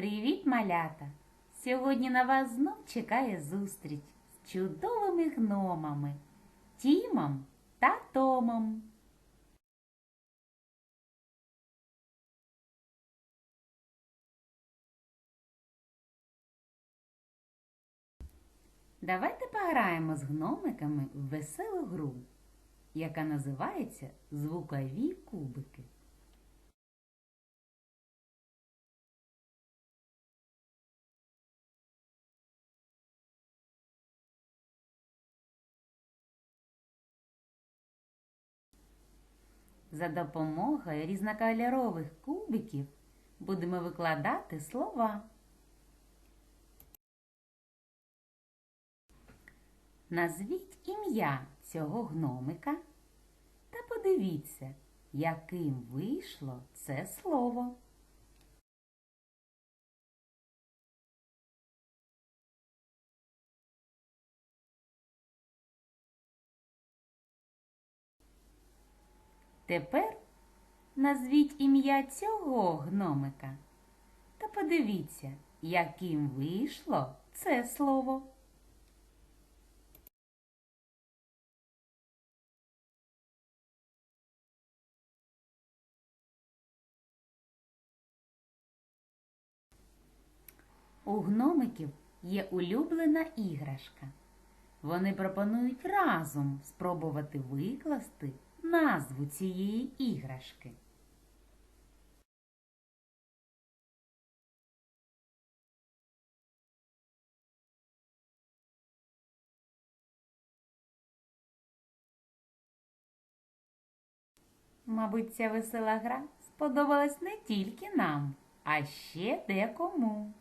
Привіт, малята! Сьогодні на вас знов чекає зустріч з чудовими гномами Тімом та Томом. Давайте пограємо з гномиками в веселу гру, яка називається Звукові кубики. За допомогою різнокольорових кубиків будемо викладати слова. Назвіть ім'я цього гномика та подивіться, яким вийшло це слово. Тепер назвіть ім'я цього гномика та подивіться, яким вийшло це слово. У гномиків є улюблена іграшка. Вони пропонують разом спробувати викласти назву цієї іграшки. Мабуть, ця весела гра сподобалась не тільки нам, а ще декому.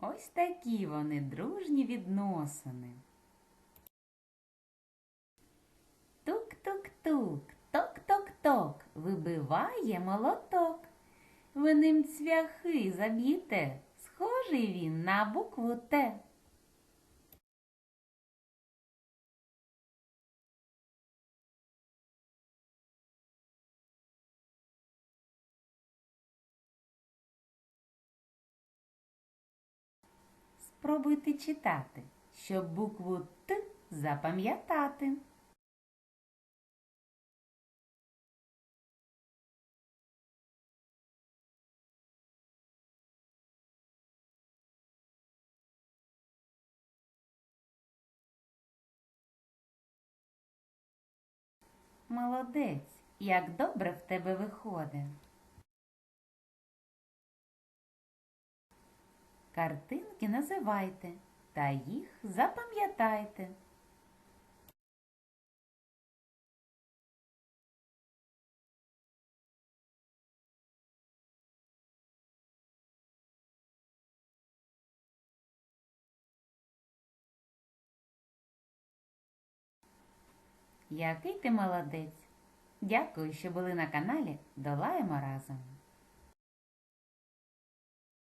Ось такі вони дружні відносини. Тук-тук-тук, ток-ток-ток, вибиває молоток. Ви ним цвяхи заб'єте, схожий він на букву Т. Спробуйте читати, щоб букву Т запам'ятати. Молодець, як добре в тебе виходить. Картинки називайте та їх запам'ятайте. Який ти молодець! Дякую, що були на каналі Долаємо разом.